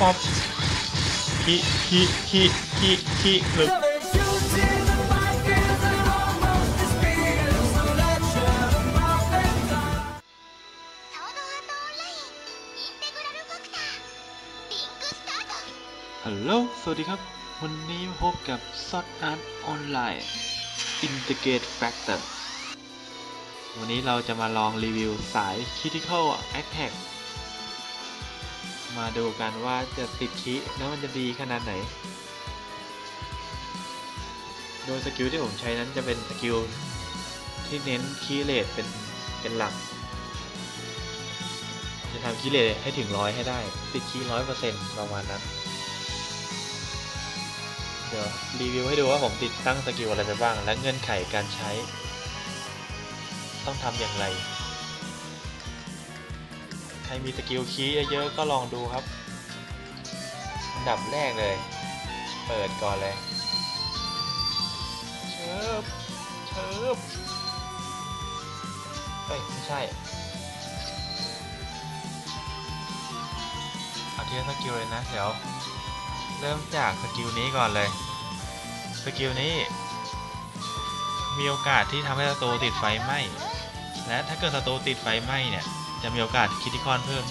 ป๊อปคิคิคิคิคิหรือฮัลโหล สวัสดีครับ วันนี้พบกับซอดอาร์ตออนไลน์ Integrate Factor วันนี้เราจะมาลองรีวิวสาย Critical Attack มาดูกันว่าจะติดคีแล้วมันจะดีขนาดไหน โดยสกิลที่ผมใช้นั้นจะเป็นสกิลที่เน้นคีเลทเป็นเป็นหลัก จะทำคีเลทให้ถึงร้อยให้ได้ ติดคีร้อยเปอร์เซ็นต์ประมาณนั้น เดี๋ยวรีวิวให้ดูว่าผมติดตั้งสกิลอะไรไปบ้าง และเงื่อนไขการใช้ ต้องทำอย่างไร ใครมีสกิลคีย์เยอะๆก็ลองดูครับ อันดับแรกเลย เปิดก่อนเลย เชิบเชิบเอ้ย ไม่ใช่เอาทีละสกิลเลยนะ เดี๋ยว เริ่มจากสกิลนี้ก่อนเลย สกิลนี้ มีโอกาสที่ทำให้ศัตรูติดไฟไหม้และถ้าเกิดศัตรูติดไฟไหม้เนี่ย จะมีโอกาสคิติคอนเพิ่ม 23%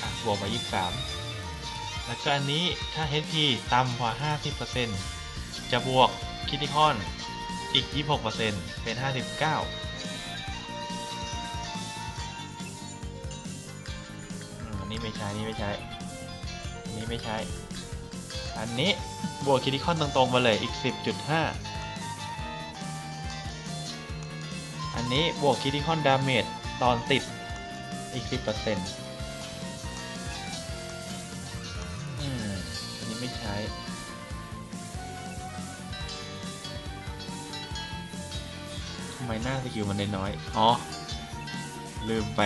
อะบวกมา23 แล้วก็อันนี้ถ้า HP ต่ำกว่า 50%จะบวกคิติคอนอีก 26%เป็น 59อันนี้ไม่ใช่อันนี้ไม่ใช่อันนี้ไม่ใช่อันนี้บวกคิติคอนตรงๆมาเลยอีก 10.5 อันนี้บวกคิติคอนดาเมจตอนติดอีก10%อืมอันนี้ไม่ใช้ทำไมหน้าสกิลมันน้อย อ๋อ ลืมไป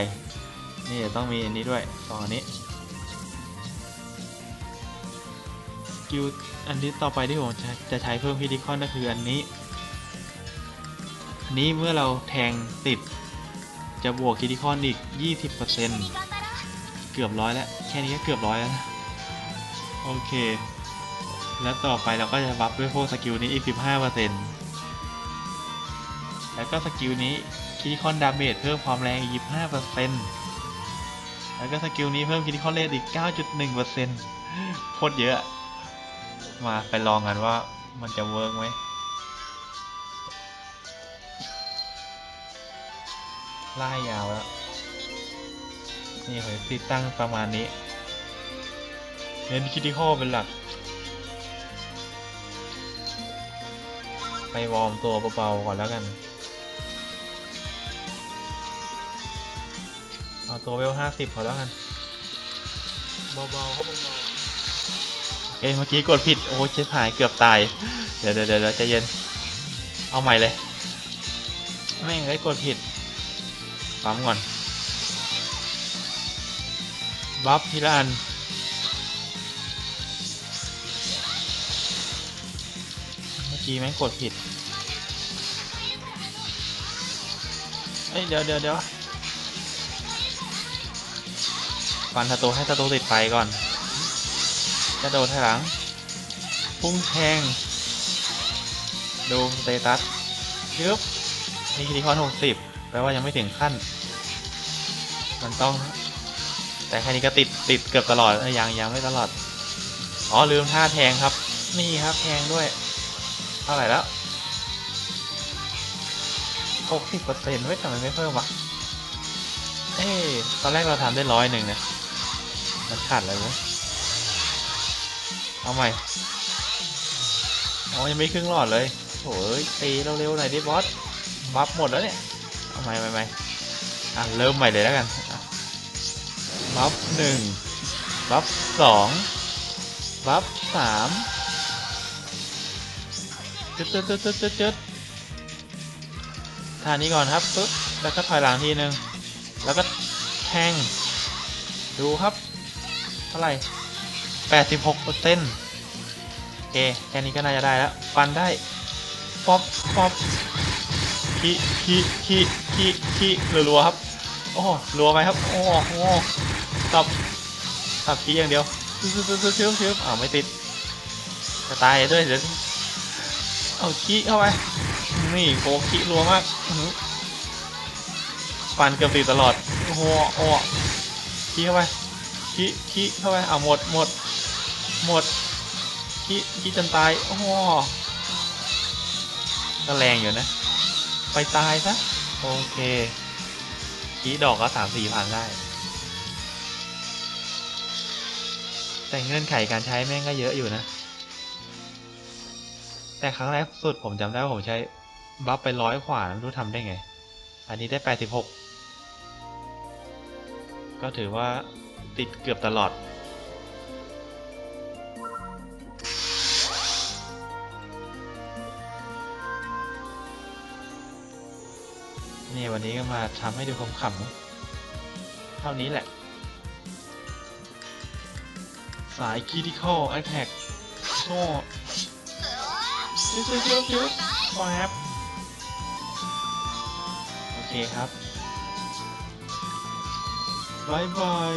นี่จะต้องมีอันนี้ด้วยสองอันนี้สกิลอันนี้ต่อไปที่ผมจะจะใช้เพิ่มพิธีคอนก็คืออันนี้ นี้เมื่อเราแทงติด จะบวกคิติคอนอีก 20%เกือบร้อยแล้ว แค่นี้ก็เกือบร้อยแล้วนะโอเค แล้วต่อไปเราก็จะบัฟด้วยพวกสกิลนี้อีก 15%แล้วก็สกิลนี้คิติคอนดาเมจเพิ่มความแรงอีก 25%แล้วก็สกิลนี้เพิ่มคิติคอนเรทอีก 9.1%โคตรเยอะ มาไปลองกันว่ามันจะเวิร์กไหม ล่ายยาวแล้ว นี่เลยติดตั้งประมาณนี้ เน้นคิติคอเป็นหลัก ไปวอร์มตัวเบาๆก่อนแล้วกัน เอาตัวเวลห้าสิบพอแล้วกัน เบาๆเขาเบาๆเอ้เมื่อกี้กดผิด โอ้ยช็ดหายเกือบตาย เดี๋ยวเดี๋ยวเดี๋ยวใจเย็น เอาใหม่เลยแม่งได้กดผิด ปั๊มก่อน บัฟทีละอันเมื่อกี้แม่งกดผิด เอ้ย เดี๋ยวเดี๋ยวเดี๋ยวฟันศัตให้ศัตติดไฟก่อนกระโดดถอยหลัง พุ่งแทง ดูสเตตัสยึบนี่คิดคอนหกสิบ แปลว่ายังไม่ถึงขั้น มันต้อง แต่แค่นี้ก็ติดติดเกือบตลอดยังยังไม่ตลอด อ๋อลืมท่าแทงครับ นี่ครับแทงด้วย เท่าไหร่แล้วหกสิบเปอร์เซ็นต์ไว้ทำไมไม่เพิ่มวะ เอ้ตอนแรกเราทำได้ร้อยหนึ่งนะมันขาดอะไรวะเอาใหม่อ๋อยังไม่ครึ่งหลอดเลยโอ้ยตีเร็วๆหน่อยดิบอส บัฟหมดแล้วเนี่ย เอาใหม่ใหม่ใหม่อะเริ่มใหม่เลยแล้วกันบัฟหนึ่งบัฟสองบัฟสามจึ๊ดจึ๊ดจึ๊ดจึ๊ดจึ๊ดจึ๊ดท่านี้ก่อนครับปึ๊บแล้วก็ถอยหลังทีนึง แล้วก็แทง ดูครับเท่าไหร่แปดสิบหกเปอร์เซ็นต์โอเคแค่นี้ก็น่าจะได้แล้ว ฟันได้ ป๊อปป๊อป ขี้ขี้ขี้ขี้ขี้รัวๆครับ โอ้รัวไปครับ โอ้โหตับสับขี้อย่างเดียวชึบชึบชึบชึบชึบชึบอ้าวไม่ติดจะตายด้วยเดี๋ยวเอาขี้เข้าไป นี่โคขี้รัวมากฟันเกือบติดตลอด โอ้โหโอ้ขี้เข้าไปขี้ขี้เข้าไปเอาหมดหมดหมดขี้ขี้จนตาย โอ้ก็แรงอยู่นะ ไปตายซะ โอเคขี้ดอกก็สามสี่พันได้ แต่เงื่อนไขการใช้แม่งก็เยอะอยู่นะ แต่ครั้งแรกสุดผมจำได้ว่าผมใช้บัฟไปร้อยขวาไม่รู้ทำได้ไง อันนี้ได้แปดสิบหกก็ถือว่าติดเกือบตลอด นี่วันนี้ก็มาทำให้ดูขำๆเท่านี้แหละ สาย critical attack โซ่ยึบยึบยึบยึบแป๊บโอเคครับบายบาย